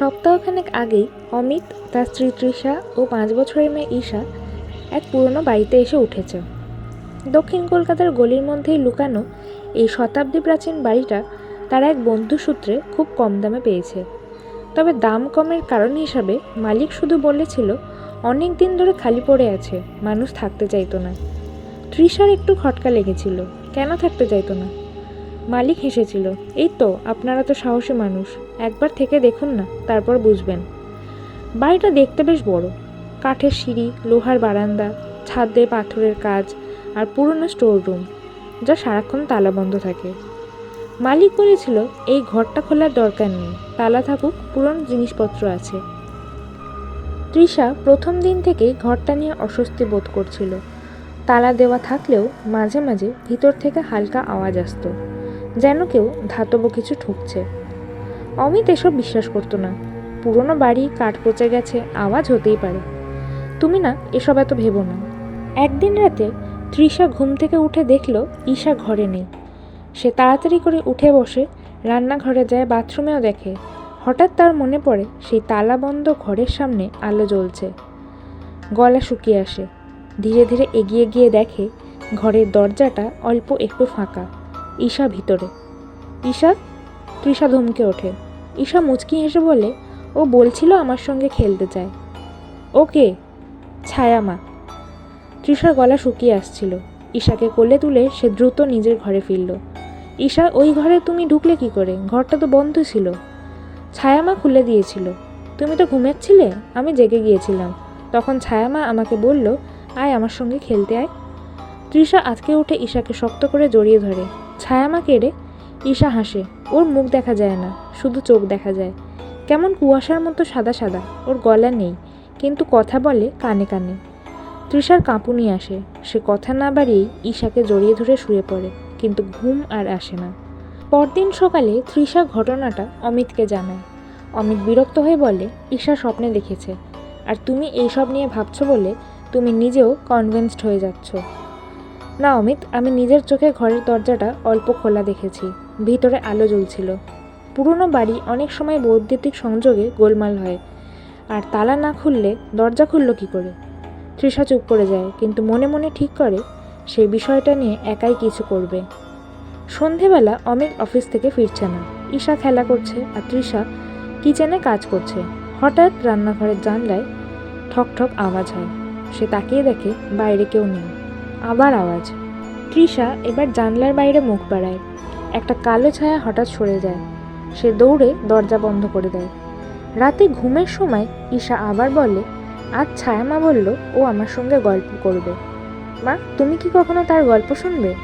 সপ্তাহখানেক আগেই অমিত, তার স্ত্রী তৃষা ও পাঁচ বছরের মেয়ে ঈশা এক পুরনো বাড়িতে এসে উঠেছে। দক্ষিণ কলকাতার গলির মধ্যেই লুকানো এই শতাব্দী প্রাচীন বাড়িটা তারা এক বন্ধু সূত্রে খুব কম দামে পেয়েছে। তবে দাম কমের কারণ হিসাবে মালিক শুধু বলেছিল, অনেক দিন ধরে খালি পড়ে আছে, মানুষ থাকতে চাইতো না। তৃষার একটু খটকা লেগেছিল, কেন থাকতে চাইতো না? মালিক হেসেছিল, এই তো, আপনারা তো সাহসী মানুষ, একবার থেকে দেখুন না, তারপর বুঝবেন। বাড়িটা দেখতে বেশ বড়, কাঠের সিঁড়ি, লোহার বারান্দা, ছাদে পাথরের কাজ আর পুরনো স্টোর রুম যা সারাক্ষণ তালা বন্ধ থাকে। মালিক বলেছিল, এই ঘরটা খোলার দরকার নেই, তালা থাকুক, পুরনো জিনিসপত্র আছে। তৃষা প্রথম দিন থেকে ঘরটা নিয়ে অস্বস্তি বোধ করছিল। তালা দেওয়া থাকলেও মাঝে মাঝে ভিতর থেকে হালকা আওয়াজ আসতো। যেন কেউ ধাতব কিছু ঠুকছে। অমিত এসব বিশ্বাস করতো না। পুরনো বাড়ি কাঠ পচে গেছে, আওয়াজ হতেই পারে। তুমি না, এসব এত ভেবো না। একদিন রাতে তৃষা ঘুম থেকে উঠে দেখল ঈশা ঘরে নেই। সে তাড়াতাড়ি করে উঠে বসে, রান্নাঘরে যায়, বাথরুমেও দেখে। হঠাৎ তার মনে পড়ে, সেই তালা বন্ধ ঘরের সামনে আলো জ্বলছে। গলা শুকিয়ে আসে। ধীরে ধীরে এগিয়ে গিয়ে দেখে, ঘরের দরজাটা অল্প একটু ফাঁকা। ঈশা ভিতরে। ঈশা, তৃষা ধমকে ওঠে। ঈশা মুচকি হেসে বলে, ও বলছিল আমার সঙ্গে খেলতে চায়। ওকে ছায়া মা। তৃষার গলা শুকিয়ে আসছিল। ঈশাকে কোলে তুলে সে দ্রুত নিজের ঘরে ফিরল। ঈশা, ওই ঘরে তুমি ঢুকলে কি করে? ঘরটা তো বন্ধ ছিল। ছায়ামা খুলে দিয়েছিল। তুমি তো ঘুমাচ্ছিলে? আমি জেগে গিয়েছিলাম। তখন ছায়ামা আমাকে বলল, আয় আমার সঙ্গে খেলতে আয়। তৃষা আজকে উঠে ঈশাকে শক্ত করে জড়িয়ে ধরে। ছায়ামা কেড়ে? ঈশা হাসে, ওর মুখ দেখা যায় না, শুধু চোখ দেখা যায়। কেমন কুয়াশার মতো সাদা সাদা, ওর গলা নেই, কিন্তু কথা বলে কানে কানে। তৃষার কাঁপুনি আসে, সে কথা না বাড়িয়েই ঈশাকে জড়িয়ে ধরে শুয়ে পড়ে, কিন্তু ঘুম আর আসে না। পরদিন সকালে তৃষা ঘটনাটা অমিতকে জানায়। অমিত বিরক্ত হয়ে বলে, ঈশা স্বপ্নে দেখেছে, আর তুমি এইসব নিয়ে ভাবছ বলে তুমি নিজেও কনভিন্সড হয়ে যাচ্ছ। না, অমিত, আমি নিজের চোখে ঘরের দরজাটা অল্প খোলা দেখেছি। ভিতরে আলো জ্বলছিল। পুরনো বাড়ি অনেক সময় বৈদ্যুতিক সংযোগে গোলমাল হয়। আর তালা না খুললে দরজা খুললো কী করে? তৃষা চুপ করে যায়, কিন্তু মনে মনে ঠিক করে সেই বিষয়টা নিয়ে একাই কিছু করবে। সন্ধেবেলা অমিত অফিস থেকে ফিরছে না। ঈশা খেলা করছে আর তৃষা কিচেনে কাজ করছে। হঠাৎ রান্নাঘরের জানলায় ঠক ঠক আওয়াজ হয়। সে তাকিয়ে দেখে বাইরে কেউ নেই। আবার আওয়াজ। তৃষা এবার জানলার বাইরে মুখ বাড়ায়। একটা কালো ছায়া হঠাৎ সরে যায়। সে দৌড়ে দরজা বন্ধ করে দেয়। রাতে ঘুমের সময় ঈশা আবার বলে, আজ ছায়ামা বলল ও আমার সঙ্গে গল্প করবে। মা, তুমি কি কখনো তার গল্প শুনবে?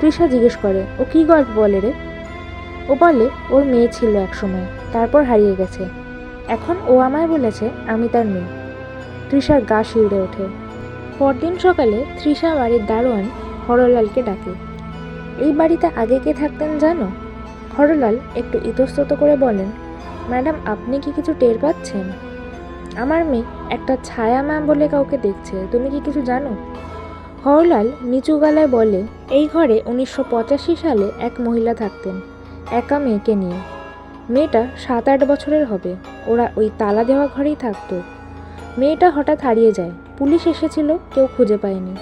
তৃষা জিজ্ঞেস করে, ও কি গল্প বলে রে? ও বলে, ওর মেয়ে ছিল এক সময়, তারপর হারিয়ে গেছে। এখন ও আমায় বলেছে আমি তার মেয়ে। তৃষার গা শিউড়ে ওঠে। পরদিন সকালে তৃষা বাড়ির দারোয়ান হরলালকে ডাকে। এই বাড়িতে আগে কে থাকতেন জানো? হরলাল একটু ইতস্তত করে বলেন, ম্যাডাম, আপনি কি কিছু টের পাচ্ছেন? আমার মেয়ে একটা ছায়া মা বলে কাউকে দেখছে, তুমি কি কিছু জানো? হরলাল নিচু গলায় বলে, এই ঘরে উনিশশো পঁচাশি সালে এক মহিলা থাকতেন, একা মেয়েকে নিয়ে। মেয়েটা সাত আট বছরের হবে, ওরা ওই তালা দেওয়া ঘরেই থাকতো। মেয়েটা হঠাৎ হারিয়ে যায় পুলিশ এসেছিল, কেউ খুঁজে পায়নি।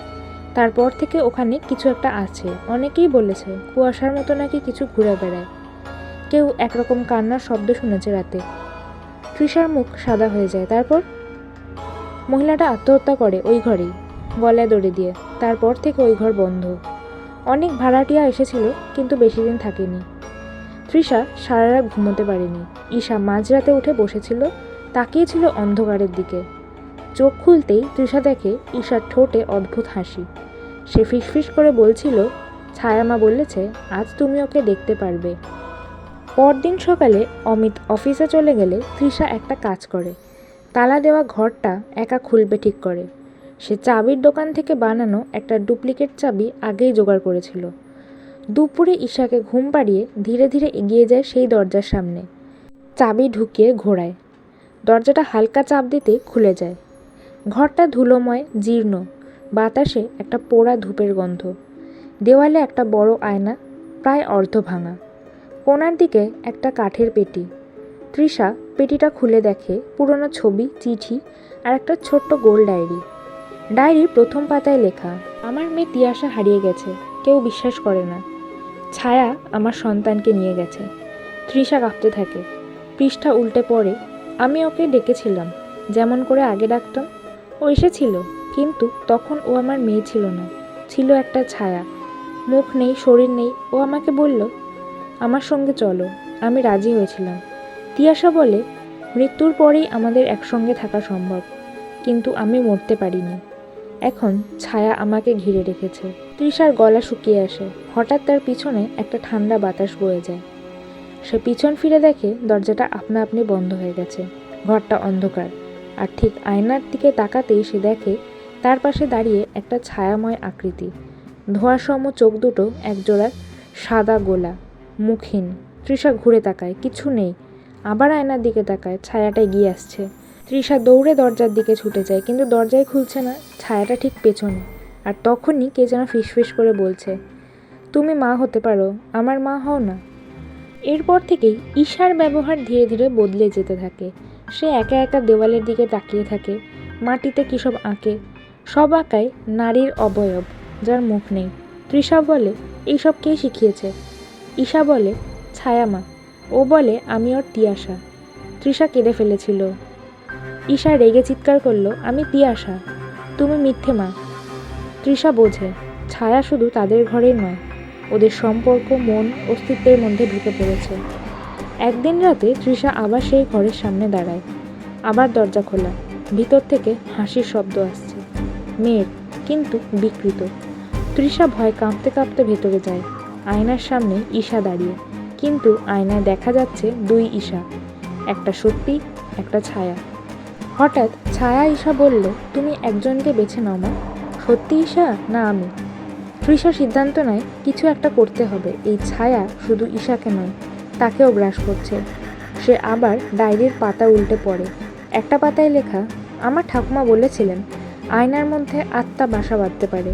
তারপর থেকে ওখানে কিছু একটা আছে। অনেকেই বলেছে, কুয়াশার মতো নাকি কিছু ঘুরে বেড়ায়। কেউ একরকম কান্নার শব্দ শুনেছে রাতে। তৃষার মুখ সাদা হয়ে যায়। তারপর? মহিলাটা আত্মহত্যা করে ওই ঘরেই, গলায় দড়ি দিয়ে। তারপর থেকে ওই ঘর বন্ধ। অনেক ভাড়াটিয়া এসেছিল, কিন্তু বেশি দিন থাকেনি। তৃষা সারা রাত ঘুমোতে পারেনি। ঈশা মাঝরাতে উঠে বসেছিল তাকিয়েছিল অন্ধকারের দিকে। চোখ খুলতেই তৃষা দেখে ঈশার ঠোঁটে অদ্ভুত হাসি। সে ফিসফিস করে বলছিল, ছায়ামা বলেছে, আজ তুমি ওকে দেখতে পারবে। পরদিন সকালে অমিত অফিসে চলে গেলে তৃষা একটা কাজ করে। তালা দেওয়া ঘরটা একা খুলবে ঠিক করে। সে চাবির দোকান থেকে বানানো একটা ডুপ্লিকেট চাবি আগেই জোগাড় করেছিল। দুপুরে ঈশাকে ঘুম পাড়িয়ে ধীরে ধীরে এগিয়ে যায় সেই দরজার সামনে। চাবি ঢুকিয়ে ঘোরায়। দরজাটা হালকা চাপ দিতে খুলে যায়। ঘরটা ধুলোময়, জীর্ণ। বাতাসে একটা পোড়া ধূপের গন্ধ। দেওয়ালে একটা বড় আয়না, প্রায় অর্ধ ভাঙা কোনার দিকে একটা কাঠের পেটি। তৃষা পেটিটা খুলে দেখে পুরনো ছবি, চিঠি আর একটা ছোট্ট গোল ডায়েরি। ডায়েরির প্রথম পাতায় লেখা, আমার মেয়ে তিয়াশা হারিয়ে গেছে, কেউ বিশ্বাস করে না। ছায়া আমার সন্তানকে নিয়ে গেছে। তৃষা কাঁপতে থাকে। পৃষ্ঠা উল্টে পড়ে, আমি ওকে ডেকেছিলাম, যেমন করে আগে ডাকতাম। ও এসেছিল, কিন্তু তখন ও আমার মেয়ে ছিল না, ছিল একটা ছায়া। মুখ নেই, শরীর নেই, ও আমাকে বলল, আমার সঙ্গে চলো, আমি রাজি হয়েছিলাম। তিয়াশা বলে, মৃত্যুর পরেই আমাদের একসঙ্গে থাকা সম্ভব, কিন্তু আমি মরতে পারিনি। এখন ছায়া আমাকে ঘিরে রেখেছে। তৃষার গলা শুকিয়ে আসে, হঠাৎ তার পিছনে একটা ঠান্ডা বাতাস বয়ে যায়। সে পিছন ফিরে দেখে দরজাটা আপনা আপনি বন্ধ হয়ে গেছে, ঘরটা অন্ধকার। আর ঠিক আয়নার দিকে তাকাতেই সে দেখে, তার পাশে দাঁড়িয়ে একটা ছায়াময় আকৃতি। ধোঁয়াসম চোখ দুটো একজোড়া সাদা গোলা, মুখহীন। তৃষা ঘুরে তাকায়, কিছু নেই। আবার আয়নার দিকে তাকায়, ছায়াটা এগিয়ে আসছে। তৃষা দৌড়ে দরজার দিকে ছুটে যায়, কিন্তু দরজায় খুলছে না, ছায়াটা ঠিক পেছনে। আর তখনই কে যেন ফিসফিস করে বলছে, তুমি মা হতে পারো, আমার মা হও না। এরপর থেকেই ঈশার ব্যবহার ধীরে ধীরে বদলে যেতে থাকে। সে একা একা দেওয়ালের দিকে তাকিয়ে থাকে, মাটিতে কী সব আঁকে? সব আঁকায় নারীর অবয়ব, যার মুখ নেই। তৃষা বলে, এইসব কে শিখিয়েছে? ঈশা বলে ছায়ামা ও বলে, আমি ওর তিয়াশা। তৃষা কেঁদে ফেলেছিল। ঈশা রেগে চিৎকার করল, আমি তিয়াশা, তুমি মিথ্যে মা। তৃষা বোঝে, ছায়া শুধু তাদের ঘরেই নয়, ওদের সম্পর্ক, মন, অস্তিত্বের মধ্যে ঢুকে পড়েছে। একদিন রাতে তৃষা আবার সেই ঘরের সামনে দাঁড়ায়। আবার দরজা খোলা। ভিতর থেকে হাসির শব্দ আসছে। মেয়ের কিন্তু বিকৃত। তৃষা ভয় কাঁপতে কাঁপতে ভেতরে যায়। আয়নার সামনে ঈশা দাঁড়িয়ে। কিন্তু আয়নায় দেখা যাচ্ছে দুই ঈশা। একটা সত্যি, একটা ছায়া। হঠাৎ ছায়া ঈশা বলল, তুমি একজনকে বেছে নাও মা। সত্যি ঈশা না আমি? তৃষা সিদ্ধান্ত নেয়, কিছু একটা করতে হবে। এই ছায়া শুধু ঈশাকে নয়। তাকেও গ্রাস করছে। সে আবার ডায়েরির পাতা উল্টে পড়ে। একটা পাতায় লেখা, আমার ঠাকুমা বলেছিলেন, আয়নার মধ্যে আত্মা বাসা বাঁধতে পারে।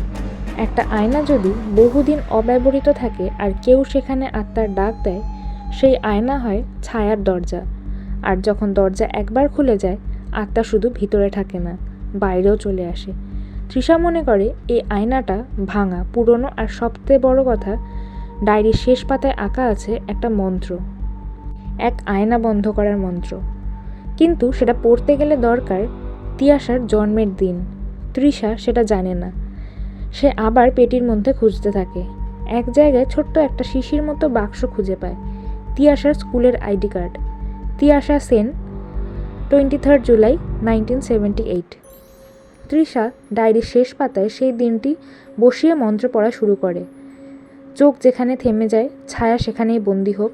একটা আয়না যদি বহুদিন অব্যবহৃত থাকে আর কেউ সেখানে আত্মার ডাক দেয়, সেই আয়না হয় ছায়ার দরজা। আর যখন দরজা একবার খুলে যায়, আত্মা শুধু ভিতরে থাকে না, বাইরেও চলে আসে। তৃষা মনে করে, এই আয়নাটা ভাঙা, পুরনো আর সবচেয়ে বড় কথা ডায়েরির শেষ পাতায় আঁকা আছে একটা মন্ত্র। এক আয়না বন্ধ করার মন্ত্র। কিন্তু সেটা পড়তে গেলে দরকার তিয়াশার জন্মের দিন। তৃষা সেটা জানে না। সে আবার পেটির মধ্যে খুঁজতে থাকে। এক জায়গায় ছোট্ট একটা শিশির মতো বাক্স খুঁজে পায়। তিয়াশার স্কুলের ID card. Tiyasha Sen, twenty third July, nineteen seventy eight. Trisha ডায়েরির শেষ পাতায় সেই দিনটি বসিয়ে মন্ত্র পড়া শুরু করে। চোখ যেখানে থেমে যায়, ছায়া সেখানেই বন্দি হোক।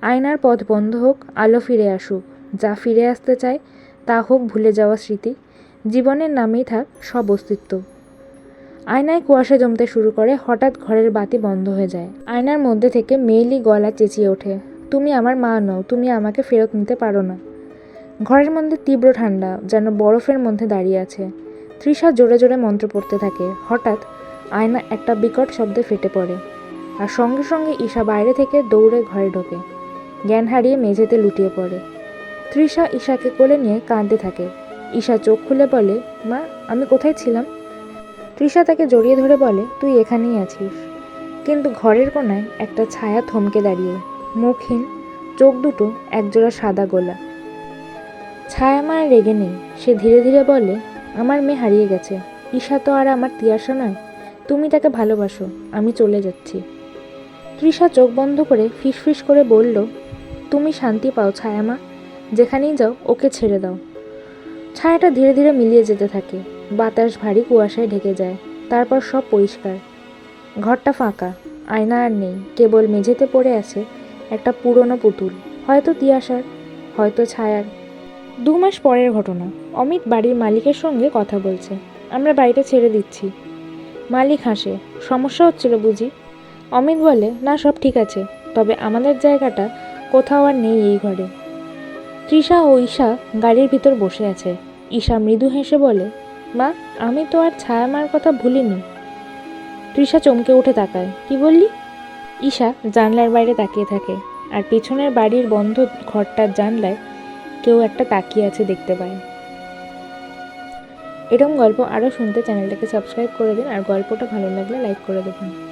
আয়নার পথ বন্ধ হোক, আলো ফিরে আসুক, যা ফিরে আসতে চায়, তা হোক ভুলে যাওয়া স্মৃতি। জীবনের নামেই থাক সব অস্তিত্ব। আয়নায় কুয়াশা জমতে শুরু করে, হঠাৎ ঘরের বাতি বন্ধ হয়ে যায়। আয়নার মধ্যে থেকে মেইলি গলা চেঁচিয়ে ওঠে, তুমি আমার মা নও, তুমি আমাকে ফেরত নিতে পারো না। ঘরের মধ্যে তীব্র ঠান্ডা, যেন বরফের মধ্যে দাঁড়িয়ে আছে। তৃষা জোরে জোরে মন্ত্র পড়তে থাকে। হঠাৎ আয়না একটা বিকট শব্দে ফেটে পড়ে। আর সঙ্গে সঙ্গে ঈশা বাইরে থেকে দৌড়ে ঘরে ঢোকে। জ্ঞান হারিয়ে মেঝেতে লুটিয়ে পড়ে। তৃষা ঈশাকে কোলে নিয়ে কাঁদতে থাকে। ঈশা চোখ খুলে বলে, মা, আমি কোথায় ছিলাম? তৃষা তাকে জড়িয়ে ধরে বলে, তুই এখানেই আছিস। কিন্তু ঘরের কোনায় একটা ছায়া থমকে দাঁড়িয়ে। মুখহীন, চোখ দুটো একজোড়া সাদা গোলা। ছায়া মার রেগে নেই। সে ধীরে ধীরে বলে, আমার মেয়ে হারিয়ে গেছে। ঈশা তো আর আমার তিয়াসা নয়। তুমি তাকে ভালোবাসো। আমি চলে যাচ্ছি। তৃষা চোখ বন্ধ করে ফিসফিস করে বলল, তুমি শান্তি পাও ছায়ামা, যেখানেই যাও ওকে ছেড়ে দাও। ছায়াটা ধীরে ধীরে মিলিয়ে যেতে থাকে। বাতাস ভারী কুয়াশায় ঢেকে যায়। তারপর সব পরিষ্কার। ঘরটা ফাঁকা। আয়না আর নেই। কেবল মেঝেতে পড়ে আছে একটা পুরনো পুতুল। হয়তো তিয়াসার হয়তো ছায়ার। দু মাস পরের ঘটনা। অমিত বাড়ির মালিকের সঙ্গে কথা বলছে। আমরা বাড়িটা ছেড়ে দিচ্ছি। মালিক হাসে। সমস্যা হচ্ছিল বুঝি? অমিত বলে, না, সব ঠিক আছে, তবে আমাদের জায়গাটা কোথাও আর নেই এই ঘরে। তৃষা ও ঈশা গাড়ির ভিতর বসে আছে। ঈশা মৃদু হেসে বলে, মা, আমি তো আর ছায়া মার কথা ভুলিনি। তৃষা চমকে উঠে তাকায়, কি বললি? ঈশা জানলার বাইরে তাকিয়ে থাকে, আর পেছনের বাড়ির বন্ধ ঘরটার জানলায় কেউ একটা তাকিয়ে আছে দেখতে পায়। এরকম গল্প আরও শুনতে চ্যানেলটাকে সাবস্ক্রাইব করে দিন, আর গল্পটা ভালো লাগলে লাইক করে দেবেন।